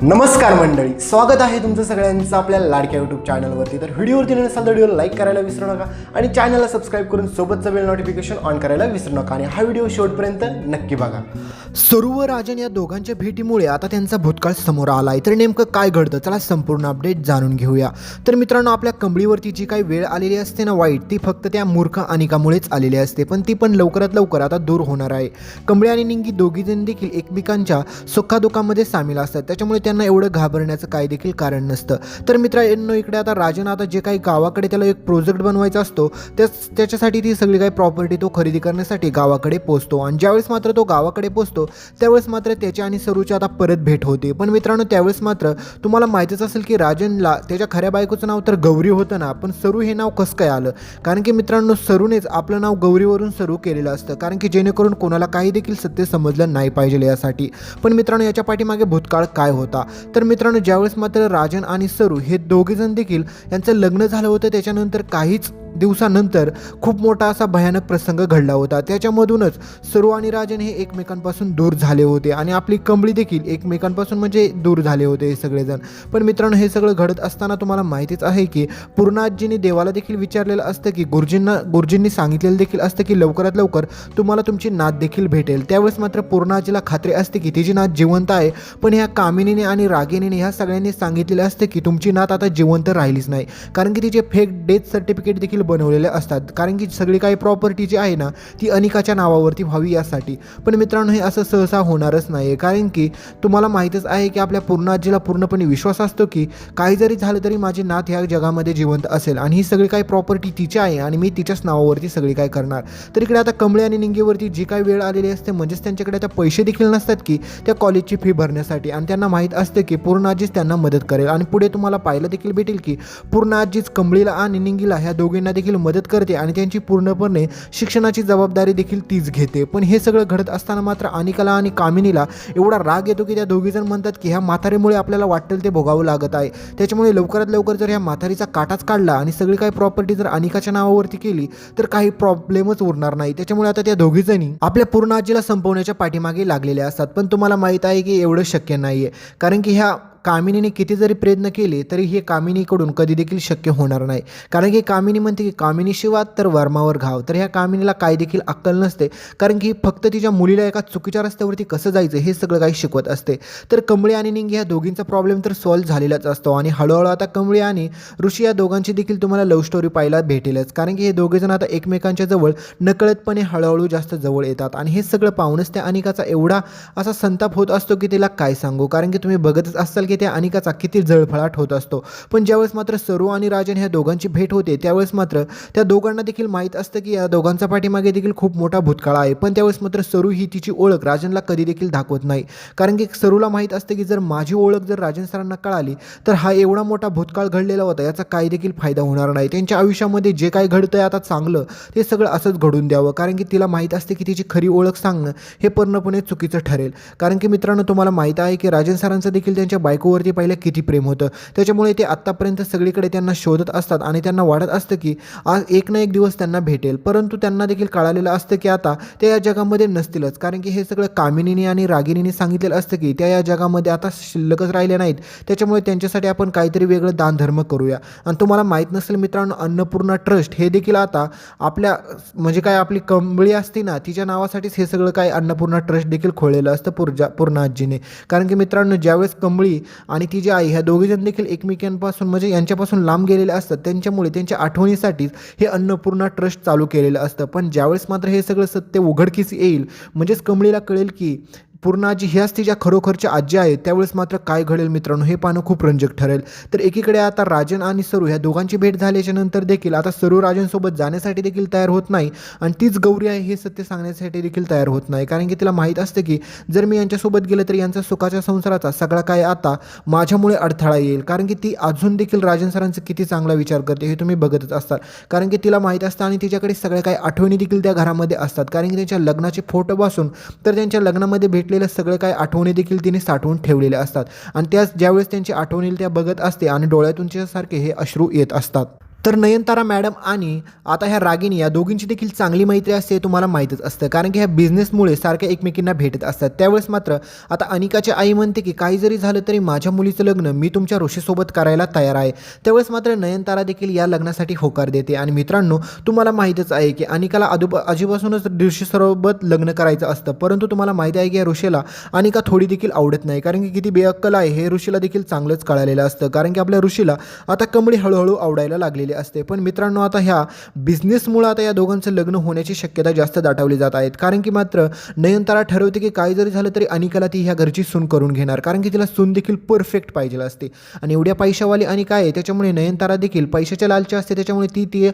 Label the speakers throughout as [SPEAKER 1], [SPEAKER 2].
[SPEAKER 1] नमस्कार मंडळी स्वागत आहे तुमचं सगळ्यांचं आपल्या लाडक्या यूट्यूब चॅनलवरती तर व्हिडिओवरती नसाल तर व्हिडिओ लाईक करायला विसरू नका आणि चॅनलला सबस्क्राईब करून सोबतचं बेल नोटिफिकेशन ऑन करायला विसरू नका. आणि हा व्हिडिओ शेवटपर्यंत नक्की बघा. सरू व राजन या दोघांच्या भेटीमुळे आता त्यांचा भूतकाळ समोर आला आहे तर नेमकं काय घडतं? चला संपूर्ण अपडेट जाणून घेऊया. तर मित्रांनो आपल्या कंबळीवरती जी काही वेळ आलेली असते ना वाईट ती फक्त त्या मूर्ख अनिकामुळेच आलेली असते. पण ती पण लवकरात लवकर आता दूर होणार आहे. कंबळी आणि निंगी दोघीजण देखील एकमेकांच्या सुखादुखामध्ये सामील असतात. त्याच्यामुळे त्यांना एवढं घाबरण्याचं काही देखील कारण नसतं. तर मित्रांनो इकडे आता राजन आता जे काही गावाकडे त्याला एक प्रोजेक्ट बनवायचा असतो त्याच त्याच्यासाठी ती सगळी काही प्रॉपर्टी तो खरेदी करण्यासाठी गावाकडे पोचतो. आणि ज्यावेळेस मात्र तो गावाकडे पोचतो त्यावेळेस मात्र त्याच्या आणि सरूची आता परत भेट होते. पण मित्रांनो त्यावेळेस मात्र तुम्हाला माहितीच असेल की राजनला त्याच्या खऱ्या बायकोचं नाव तर गौरी होतं ना पण सरू हे नाव कसं काय आलं? कारण की मित्रांनो सरूनेच आपलं नाव गौरीवरून सरू केलेलं असतं. कारण की जेणेकरून कोणाला काही देखील सत्य समजलं नाही पाहिजे यासाठी. पण मित्रांनो याच्या पाठीमागे भूतकाळ काय होता? तर मित्रांनो ज्यावेळेस मात्र राजन आणि सरू हे दोघेजण देखील यांचं लग्न झालं होतं त्याच्यानंतर काहीच दिवसानंतर खूप मोठा असा भयानक प्रसंग घडला होता. त्याच्यामधूनच सर्व आणि राजन हे एकमेकांपासून दूर झाले होते आणि आपली कंबळी देखील एकमेकांपासून म्हणजे दूर झाले होते हे सगळेजण. पण मित्रांनो हे सगळं घडत असताना तुम्हाला माहितीच आहे की पूर्णाजींनी देवाला देखील विचारलेलं असतं की गुरुजींना गुरुजींनी सांगितलेलं देखील असतं की लवकरात लवकर तुम्हाला तुमची नात देखील भेटेल. त्यावेळेस मात्र पूर्णाजीला खात्री असते की तिची नात जिवंत आहे. पण ह्या कामिनीने आणि रागिनीने ह्या सगळ्यांनी सांगितलेलं असतं की तुमची नात आता जिवंत राहिलीच नाही. कारण की तिचे फेक डेथ सर्टिफिकेट देखील बनवलेले असतात. कारण की सगळी काही प्रॉपर्टी जी आहे ना ती अनिकाच्या नावावरती व्हावी यासाठी. पण मित्रांनो हे असं सहसा होणारच नाही आहे कारण की तुम्हाला माहीतच आहे की आपल्या पूर्ण आजीला पूर्णपणे विश्वास असतो की काही जरी झालं तरी माझी नात ह्या जगामध्ये जिवंत असेल. आणि ही सगळी काही प्रॉपर्टी तिची आहे आणि मी तिच्याच नावावरती सगळी काय करणार. तर इकडे आता कमळे आणि निंगेवरती जी काही वेळ आलेली असते म्हणजेच त्यांच्याकडे आता पैसे देखील नसतात की त्या कॉलेजची फी भरण्यासाठी. आणि त्यांना माहीत असतं की पूर्ण आजीच त्यांना मदत करेल. आणि पुढे तुम्हाला पाहायला देखील भेटेल की पूर्ण आजीच कंबळीला आणि निंगीला ह्या दोघींना देखील मदत करते आणि त्यांची पूर्णपणे शिक्षणाची जबाबदारी देखील तीच घेते. पण हे सगळं घडत असताना मात्र अनिकाला आणि कामिनीला एवढा राग येतो की त्या दोघीजण म्हणतात की ह्या म्हातारीमुळे आपल्याला वाटेल ते भोगावं लागत आहे. त्याच्यामुळे लवकरात लवकर जर ह्या म्हातारीचा काटाच काढला आणि सगळी काही प्रॉपर्टी जर अनिकाच्या नावावरती केली तर काही प्रॉब्लेमच उरणार नाही. त्याच्यामुळे आता त्या दोघीजणी आपल्या पूर्ण आजीला संपवण्याच्या पाठीमागे लागलेल्या असतात. पण तुम्हाला माहीत आहे की एवढं शक्य नाही आहे कारण की ह्या कामिनीने किती जरी प्रयत्न केले तरी हे कामिनीकडून कधी देखील शक्य होणार नाही. कारण की कामिनी म्हणते की कामिनी शिवात तर वर्मावर घाव. तर ह्या कामिनीला काय देखील अक्कल नसते. कारण की फक्त तिच्या मुलीला एका चुकीच्या रस्त्यावरती कसं जायचं हे सगळं काही शिकवत असते. तर कमळी आणि निंगी ह्या दोघींचा प्रॉब्लेम तर सॉल्व्ह झालेलाच असतो. आणि हळूहळू आता कमळी आणि ऋषी या दोघांची देखील तुम्हाला लव्ह स्टोरी पाहायला भेटेलच. कारण की हे दोघेजण आता एकमेकांच्या जवळ नकळतपणे हळूहळू जास्त जवळ येतात. आणि हे सगळं पाहूनच त्या अनिकाचा एवढा असा संताप होत असतो की तिला काय सांगू? कारण की तुम्ही बघतच असाल की त्या अनिकाचा किती जळफळाट होत असतो. पण ज्यावेळेस मात्र सरू आणि राजन ह्या दोघांची भेट होते त्यावेळेस मात्र त्या दोघांना देखील माहीत असतं की या दोघांचा पाठीमागे देखील खूप मोठा भूतकाळ आहे. पण त्यावेळेस मात्र सरू ही तिची ओळख राजनला कधी देखील दाखवत नाही. कारण की सरूला माहीत असतं की जर माझी ओळख जर राजन सरांना कळाली तर हा एवढा मोठा भूतकाळ घडलेला होता याचा काही देखील फायदा होणार नाही. त्यांच्या आयुष्यामध्ये जे काही आहे आता चांगलं ते सगळं असंच घडून द्यावं. कारण की तिला माहीत असते की तिची खरी ओळख सांगणं हे पूर्णपणे चुकीचं ठरेल. कारण की मित्रांनो तुम्हाला माहीत आहे की राजन सरांचं देखील त्यांच्या बायको बायकोवरती पहिलं किती प्रेम होतं. त्याच्यामुळे ते आत्तापर्यंत सगळीकडे त्यांना शोधत असतात आणि त्यांना वाटत असतं की आज एक ना एक दिवस त्यांना भेटेल. परंतु त्यांना देखील कळालेलं असतं की आता ते या जगामध्ये नसतीलच. कारण की हे सगळं कामिनीने आणि रागिनीने सांगितलेलं असतं की त्या या जगामध्ये आता शिल्लकच राहिले नाहीत. त्याच्यामुळे त्यांच्यासाठी आपण काहीतरी वेगळं दानधर्म करूया. आणि तुम्हाला माहीत नसेल मित्रांनो अन्नपूर्णा ट्रस्ट हे देखील आता आपल्या म्हणजे काय आपली कंबळी असते ना तिच्या नावासाठीच हे सगळं काय अन्नपूर्णा ट्रस्ट देखील खोळलेलं असतं पूर्जा पूर्णाजीने. कारण की मित्रांनो ज्यावेळेस कंबळी आणि ती जी आई ह्या दोघीजण देखील एकमेकांपासून म्हणजे यांच्यापासून लांब गेलेले असतात त्यांच्यामुळे त्यांच्या आठवणीसाठीच हे अन्नपूर्णा ट्रस्ट चालू केलेलं असतं. पण ज्यावेळेस मात्र हे सगळं सत्य उघडकीस येईल म्हणजेच कमळीला कळेल की पूर्ण आजी ह्याच तिच्या खरोखरच्या आजी आहेत. त्यावेळेस मात्र काय घडेल मित्रांनो हे पाहणं खूप रंजक ठरेल. तर एकीकडे आता राजन आणि सरू ह्या दोघांची भेट झाल्याच्यानंतर देखील आता सरू राजनसोबत जाण्यासाठी देखील तयार होत नाही आणि तीच गौरी आहे हे सत्य सांगण्यासाठी देखील तयार होत नाही. कारण की तिला माहीत असतं की जर मी यांच्यासोबत गेलं तर यांचा सुखाच्या संसाराचा सगळा काय आता माझ्यामुळे अडथळा येईल. कारण की ती अजून देखील राजन सरांचं किती चांगला विचार करते हे तुम्ही बघतच असतात. कारण की तिला माहीत असतं आणि तिच्याकडे सगळ्या काही आठवणी देखील त्या घरामध्ये असतात. कारण की त्यांच्या लग्नाचे फोटो पासून तर त्यांच्या लग्नामध्ये भेटलेलं सगळं काही आठवणी देखील तिने साठवून ठेवलेल्या असतात. आणि त्याच ज्यावेळेस त्यांची आठवणी त्या बघत असते आणि डोळ्यातून सारखे हे अश्रू येत असतात. तर नयनतारा मॅडम आणि आता ह्या रागिनी या दोघींची देखील चांगली मैत्री असते हे तुम्हाला माहीतच असतं. कारण की ह्या बिझनेसमुळे सारख्या एकमेकींना भेटत असतात. त्यावेळेस मात्र आता अनिकाची आई म्हणते की काही जरी झालं तरी माझ्या मुलीचं लग्न मी तुमच्या ऋषीसोबत करायला तयार आहे. त्यावेळेस मात्र नयनतारा देखील या लग्नासाठी होकार देते. आणि मित्रांनो तुम्हाला माहीतच आहे की अनिकाला आधुप आजीपासूनच ऋषीसोबत लग्न करायचं असतं. परंतु तुम्हाला माहिती आहे की या ऋषीला अनिका थोडी देखील आवडत नाही. कारण की किती बेअक्कल आहे हे ऋषीला देखील चांगलंच कळालेलं असतं. कारण की आपल्या ऋषीला आता कमळी हळूहळू आवडायला लागलेली असते. पण मित्रांनो आता ह्या बिझनेसमुळं आता या दोघांचं लग्न होण्याची शक्यता जास्त दाटवली जात आहेत. कारण की मात्र नयनतारा ठरवते की काय जरी झालं तरी अनिकाला ती ह्या घरची सून करून घेणार. कारण की तिला सून देखील परफेक्ट पाहिजे असते. आणि एवढ्या पैशावाली अनिका आहे त्याच्यामुळे नयनतारा देखील पैशाच्या लालची असते. त्याच्यामुळे ती ती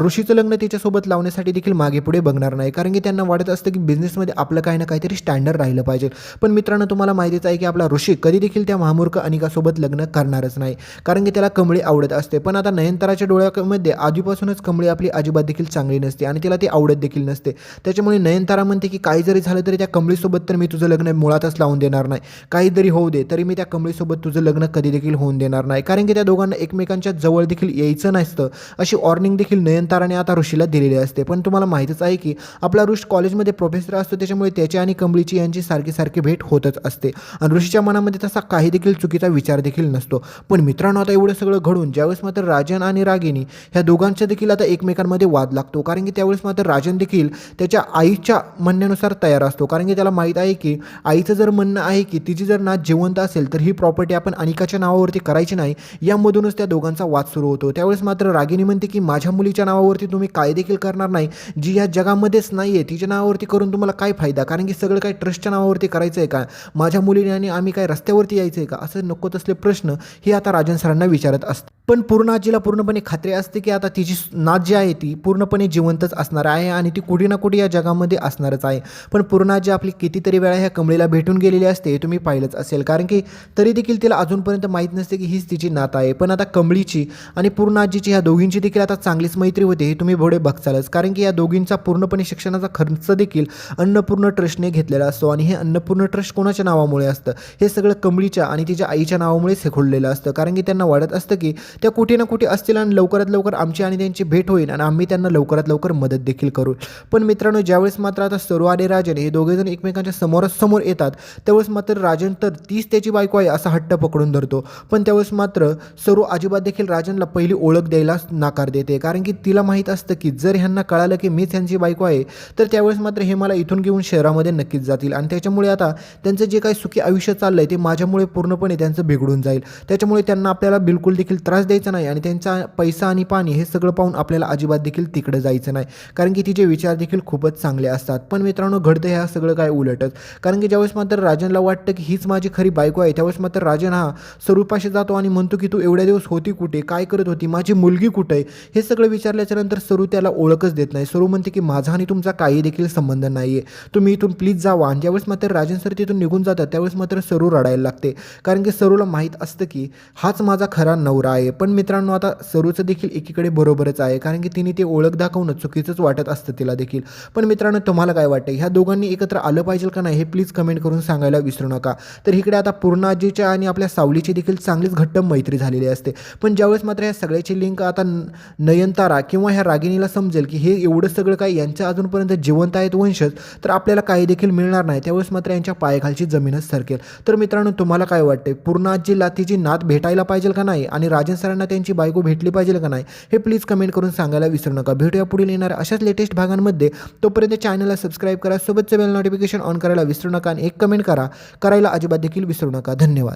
[SPEAKER 1] ऋषीचं लग्न तिच्यासोबत लावण्यासाठी देखील मागे पुढे बघणार नाही. कारण की त्यांना वाटत असतं की बिझनेसमध्ये आपलं काही ना काहीतरी स्टँडर्ड राहिलं पाहिजे. पण मित्रांनो तुम्हाला माहितीच आहे की आपला ऋषी कधी देखील त्या महामूर्ख अनिकासोबत लग्न करणारच नाही. कारण की त्याला कमळी आवडत असते. पण आता नयनताराच्या डोळ्यामध्ये आधीपासूनच कमळी आपली अजिबात देखील चांगली नसते आणि तिला ती आवडत देखील नसते. त्याच्यामुळे नयनतारा म्हणते की काही जरी झालं तरी त्या कमळीसोबत तर मी तुझं लग्न मुळातच लावून देणार नाही. काही जरी होऊ दे तरी मी त्या कमळीसोबत तुझं लग्न कधी देखील होऊन देणार नाही. कारण की त्या दोघांना एकमेकांच्या जवळ देखील यायचं नसतं. अशी वॉर्निंग देखील नयनताराने आता ऋषीला दिलेली असते. पण तुम्हाला माहितीच आहे की आपला ऋष कॉलेजमध्ये प्रोफेसर असतो त्याच्यामुळे त्याची आणि कमळीची यांची सारखी सारखी भेट होतच असते. आणि ऋषीच्या मनामध्ये तसा काही देखील चुकीचा विचार देखील नसतो. पण मित्रांनो आता एवढं सगळं घडून ज्यावेळेस मात्र राजन आणि रागिनी ह्या दोघांच्या देखील आता एकमेकांमध्ये वाद लागतो. कारण की त्यावेळेस मात्र राजन देखील त्याच्या आईच्या म्हणण्यानुसार तयार असतो. कारण की त्याला माहीत आहे की आईचं जर म्हणणं आहे की तिची जर नात जिवंत असेल तर ही प्रॉपर्टी आपण अनिकाच्या नावावरती करायची नाही. यामधूनच त्या दोघांचा वाद सुरू होतो. त्यावेळेस मात्र रागिनी म्हणते की माझ्या मुलीच्या नावावरती तुम्ही काय देखील करणार नाही? जी या जगामध्येच नाही आहे तिच्या नावावरती करून तुम्हाला काय फायदा? कारण की सगळं काय ट्रस्टच्या नावावरती करायचं आहे का? माझ्या मुलीने आणि आम्ही काय रस्त्यावरती यायचं आहे का? असं नको तसले प्रश्न हे आता राजन सरांना विचारत असतात. पण पूर्ण आजीला पूर्णपणे खात्री असते की आता तिची नात जी आहे ती पूर्णपणे जिवंतच असणार आहे आणि ती कुठे ना कुठे या जगामध्ये असणारच आहे. पण पूर्ण जी आपली कितीतरी वेळा ह्या कमळीला भेटून गेलेली असते हे तुम्ही पाहिलंच असेल. कारण की तरी देखील तिला अजूनपर्यंत माहीत नसते की हीच तिची नात आहे. पण आता कमळीची आणि पूर्ण आजीची ह्या दोघींची देखील आता चांगलीच मैत्री होते हे तुम्ही पुढे बघचालच कारण की या दोघींचा पूर्णपणे शिक्षणाचा खर्च देखील अन्नपूर्ण ट्रस्टने घेतलेला असतो आणि हे अन्नपूर्ण ट्रस्ट कोणाच्या नावामुळे असतं? हे सगळं कमळीच्या आणि तिच्या आईच्या नावामुळेच हे असतं. कारण की त्यांना वाटत असतं की त्या कुठे ना कुठे असतील आणि लवकरात लवकर आमची आणि त्यांची भेट होईल आणि आम्ही त्यांना लवकरात लवकर मदत देखील करू. पण मित्रांनो ज्यावेळेस मात्र आता सर्व आणि राजन हे दोघेजण एकमेकांच्या समोरासमोर येतात त्यावेळेस मात्र राजन तर तीच त्याची बायको आहे असा हट्ट पकडून धरतो. पण त्यावेळेस मात्र सर्व अजिबात देखील राजनला पहिली ओळख द्यायला नकार देते. कारण की तिला माहीत असतं की जर ह्यांना कळालं की मीच ह्यांची बायको आहे तर त्यावेळेस मात्र हे मला इथून घेऊन शहरामध्ये नक्कीच जातील. आणि त्याच्यामुळे आता त्यांचं जे काही सुखी आयुष्य चाललं आहे ते माझ्यामुळे पूर्णपणे त्यांचं बिघडून जाईल. त्याच्यामुळे त्यांना आपल्याला बिलकुल देखील त्रास द्यायचा नाही आणि त्यांचा पैसा आणि पाणी हे सगळं पाहून आपल्याला अजिबात देखील तिकडे जायचं नाही. कारण की तिचे विचार देखील खूपच चांगले असतात. पण मित्रांनो घडतं ह्या सगळं काय उलटच. कारण की ज्यावेळेस मात्र राजनला वाटतं की हीच माझी खरी बायको आहे त्यावेळेस मात्र राजन हा स्वरूपाशी जातो आणि म्हणतो की तू एवढ्या दिवस होती कुठे? काय करत होती? माझी मुलगी कुठे आहे? हे सगळं विचारल्याच्या नंतर सरू त्याला ओळखच देत नाही. सरू म्हणते की माझा आणि तुमचा काही देखील संबंध नाही आहे तुम्ही इथून प्लीज जावा. आणि ज्यावेळेस मात्र राजन सर तिथून निघून जातात त्यावेळेस मात्र सरू रडायला लागते. कारण की सरूला माहीत असतं की हाच माझा खरा नवरा आहे. पण मित्रांनो आता सरू सरूचं देखील एकीकडे बरोबरच आहे. कारण की तिने ते ओळख दाखवणं चुकीचंच वाटत असतं तिला देखील. पण मित्रांनो तुम्हाला काय वाटतं? ह्या दोघांनी एकत्र आलं पाहिजे का नाही हे प्लीज कमेंट करून सांगायला विसरू नका. तर इकडे आता पूर्णाजीच्या आणि आपल्या सावलीची देखील चांगलीच घट्ट मैत्री झालेली असते. पण ज्यावेळेस मात्र ह्या सगळ्याची लिंक आता नयनतारा किंवा ह्या रागिणीला समजेल की हे एवढं सगळं काय यांच्या अजूनपर्यंत जिवंत आहेत वंशज तर आपल्याला काही देखील मिळणार नाही. त्यावेळेस मात्र यांच्या पायाखालची जमीनच सरकेल. तर मित्रांनो तुम्हाला काय वाटते पूर्णाजीला तिची नात भेटायला पाहिजे का नाही? आणि राजन सरांना त्यांची बायको भेटली पाहिजे पाहिजे का नाही हे प्लीज कमेंट करून सांगायला विसरू नका. भेटूया पुढील येणाऱ्या अशाच लेटेस्ट भागांमध्ये. तोपर्यंत चॅनलला सबस्क्राईब करा सोबतचं बेल नोटिफिकेशन ऑन करायला विसरू नका आणि एक कमेंट करा. करायला अजिबात देखील विसरू नका. धन्यवाद.